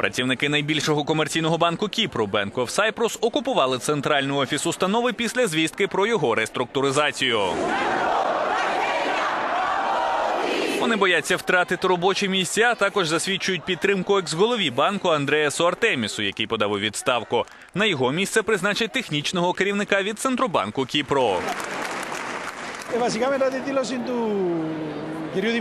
Працівники найбільшого комерційного банку Кіпру Bank of Cyprus окупували центральний офіс установи після звістки про його реструктуризацію. Вони бояться втратити робочі місця, а також засвідчують підтримку екс-голові банку Андреасу Артемісу, який подав у відставку. На його місце призначать технічного керівника від Центробанку Кіпру.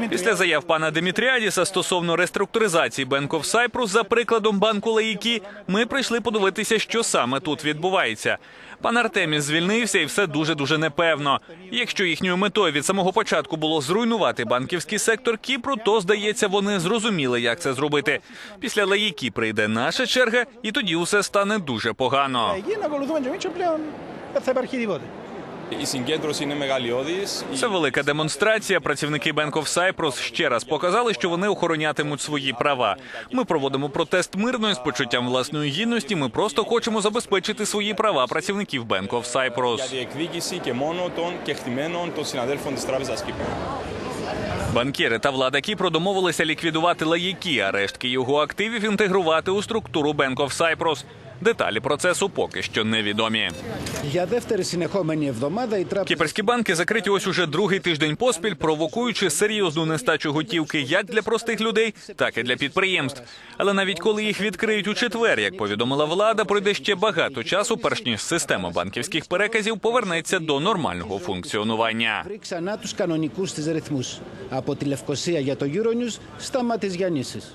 Після заяв пана Демітріадіса стосовно реструктуризації Бенков Сайпрус за прикладом банку Лаїкі, ми прийшли подивитися, що саме тут відбувається. Пан Артеміс звільнився, і все дуже дуже непевно. Якщо їхньою метою від самого початку було зруйнувати банківський сектор Кіпру, то здається, вони зрозуміли, як це зробити. Після Лаїкі прийде наша черга, і тоді усе стане дуже погано. Η συγκέντρωση είναι μεγαλειώδης. Це велика демонстрація. Працівники Bank of Cyprus ще раз показали, що вони охоронятимуть свої права. Ми проводимо протест мирно і з почуттям власної гідності. Ми просто хочемо забезпечити свої права працівників Bank of για Cyprus. διεκδίκηση και μόνο των κεκτημένων των συναδέλφων της Τράπεζας Κύπρου. Банкіри та влада Кіпру домовилися ліквідувати лаїки, а рештки його активів інтегрувати у структуру Bank of Cyprus. Деталі процесу поки що невідомі. Για δεύτερη συνεχόμενη εβδομάδα η τράπεζα Кіпрські банки закриті ось уже другий тиждень поспіль, провокуючи серйозну нестачу готівки як для простих людей, так і для підприємств. Але навіть коли їх відкриють у четвер, як повідомила влада, пройде ще багато часу, перш ніж система банківських переказів повернеться до нормального функціонування. βρει ξανά τους κανονικούς της ρυθμούς. Από τη Λευκοσία για το Euronews, Σταμάτης Γιαννήσης.